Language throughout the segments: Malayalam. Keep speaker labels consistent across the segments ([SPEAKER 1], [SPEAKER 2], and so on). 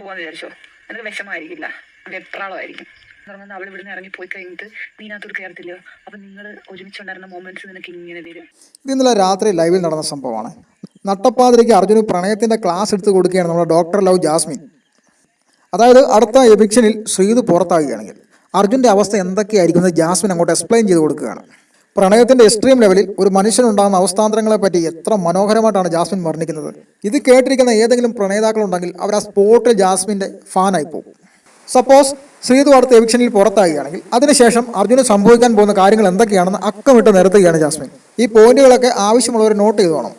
[SPEAKER 1] പോവാന്ന് വിചാരിച്ചോ നിനക്ക് വിഷമായിരിക്കില്ല വെപ്രാളമായിരിക്കും പറഞ്ഞാൽ അവൾ ഇവിടുന്ന് ഇറങ്ങി പോയി കഴിഞ്ഞിട്ട് നീനാത്തൂർ കയറത്തില്ല അപ്പൊ നിങ്ങൾ ഒരുമിച്ചുണ്ടായിരുന്ന മൊമെന്റ്സ് നിനക്ക് ഇങ്ങനെ വരും
[SPEAKER 2] ഇന്നലെ രാത്രി ലൈവിൽ നടന്ന സംഭവമാണ് നട്ടപ്പാതിരിക്ക് അർജുന് പ്രണയത്തിന്റെ ക്ലാസ് എടുത്ത് കൊടുക്കുകയാണ് നമ്മുടെ ഡോക്ടർ ലവ് ജാസ്മിൻ അതായത് അടുത്ത എവിക്ഷനിൽ ശ്രീത് പുറത്താകുകയാണെങ്കിൽ അർജുൻ്റെ അവസ്ഥ എന്തൊക്കെയായിരിക്കും എന്ന് ജാസ്മിൻ അങ്ങോട്ട് എക്സ്പ്ലെയിൻ ചെയ്ത് കൊടുക്കുകയാണ് പ്രണയത്തിന്റെ എക്സ്ട്രീം ലെവലിൽ ഒരു മനുഷ്യനുണ്ടാകുന്ന അവസ്ഥാന്തരങ്ങളെ പറ്റി എത്ര മനോഹരമായിട്ടാണ് ജാസ്മിൻ വർണ്ണിക്കുന്നത് ഇത് കേട്ടിരിക്കുന്ന ഏതെങ്കിലും ഉണ്ടെങ്കിൽ അവർ ആ സ്പോട്ടിൽ ജാസ്മിന്റെ ഫാനായി പോകും സപ്പോസ് ശ്രീതു അടുത്ത എവിക്ഷനിൽ പുറത്താകുകയാണെങ്കിൽ അതിനുശേഷം അർജുന് സംഭവിക്കാൻ പോകുന്ന കാര്യങ്ങൾ എന്തൊക്കെയാണെന്ന് അക്കമിട്ട് നിരത്തുകയാണ് ജാസ്മിൻ ഈ പോയിന്റുകളൊക്കെ ആവശ്യമുള്ളവർ നോട്ട് ചെയ്തു വേണം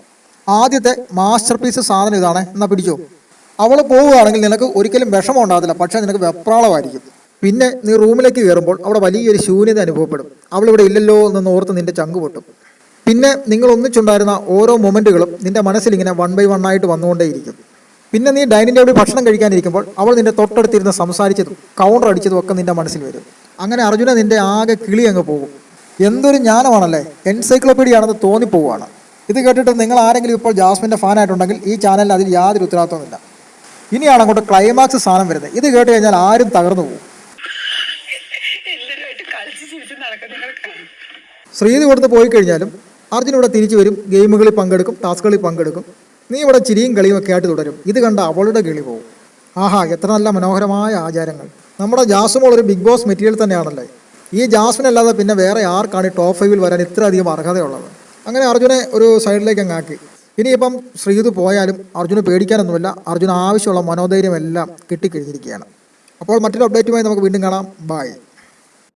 [SPEAKER 2] ആദ്യത്തെ മാസ്റ്റർ പീസ് സാധനം ഇതാണ് എന്നാൽ പിടിച്ചോ അവൾ പോവുകയാണെങ്കിൽ നിനക്ക് ഒരിക്കലും വിഷമം ഉണ്ടാകത്തില്ല പക്ഷേ നിനക്ക് വെപ്രാളമായിരിക്കും പിന്നെ നീ റൂമിലേക്ക് കയറുമ്പോൾ അവിടെ വലിയൊരു ശൂന്യത അനുഭവപ്പെടും അവളിവിടെ ഇല്ലല്ലോ എന്നൊന്ന് ഓർത്ത് നിന്റെ ചങ്ക് പൊട്ടും പിന്നെ നിങ്ങൾ ഒന്നിച്ചുണ്ടായിരുന്ന ഓരോ മൊമെൻറ്റുകളും നിന്റെ മനസ്സിൽ ഇങ്ങനെ വൺ ബൈ വൺ ആയിട്ട് വന്നുകൊണ്ടേയിരിക്കും പിന്നെ നീ ഡൈനിങ് ടേബിളിൽ ഭക്ഷണം കഴിക്കാനിരിക്കുമ്പോൾ അവൾ നിന്റെ തൊട്ടടുത്തിരുന്ന് സംസാരിച്ചതും കൗണ്ടർ അടിച്ചതും ഒക്കെ നിന്റെ മനസ്സിൽ വരും അങ്ങനെ അർജുന നിന്റെ ആകെ കിളി അങ്ങ് പോകും എന്തൊരു ജ്ഞാനമാണല്ലേ എൻസൈക്ലോപീഡിയാണെന്ന് തോന്നിപ്പോവാണ് ഇത് കേട്ടിട്ട് നിങ്ങൾ ആരെങ്കിലും ഇപ്പോൾ ജാസ്മിൻ്റെ ഫാനായിട്ടുണ്ടെങ്കിൽ ഈ ചാനലിൽ അതിൽ യാതൊരു ഉത്തരവാദിത്വമില്ല ഇനിയാണ് അങ്ങോട്ട് ക്ലൈമാക്സ് സാധനം വരുന്നത് ഇത് കേട്ട് കഴിഞ്ഞാൽ ആരും തകർന്നു പോകും
[SPEAKER 1] ആയിട്ട് കാണും
[SPEAKER 2] ശ്രീതി കൊടുത്ത് പോയി കഴിഞ്ഞാലും അർജുൻ ഇവിടെ തിരിച്ചു വരും ഗെയിമുകളിൽ പങ്കെടുക്കും ടാസ്കുകളിൽ പങ്കെടുക്കും നീ ഇവിടെ ചിരിയും കളിയും ഒക്കെ ആയിട്ട് തുടരും ഇത് കണ്ട അവളുടെ കിളി പോവും ആഹാ എത്ര നല്ല മനോഹരമായ ആചാരങ്ങൾ നമ്മുടെ ജാസ്മോൾ ഒരു ബിഗ് ബോസ് മെറ്റീരിയൽ തന്നെയാണല്ലേ ഈ ജാസ്മിനല്ലാതെ പിന്നെ വേറെ ആർക്കാണ് ഈ ടോപ്പ് ഫൈവിൽ വരാൻ ഇത്രയധികം അർഹതയുള്ളത് അങ്ങനെ അർജുനെ ഒരു സൈഡിലേക്ക് അങ്ങാക്കി ഇനിയിപ്പം ശ്രീതു പോയാലും അർജുന് പേടിക്കാനൊന്നുമില്ല അർജുന ആവശ്യമുള്ള മനോധൈര്യമെല്ലാം കിട്ടിക്കഴിഞ്ഞിരിക്കുകയാണ് അപ്പോൾ മറ്റൊരു അപ്ഡേറ്റുമായി നമുക്ക് വീണ്ടും കാണാം ബായ്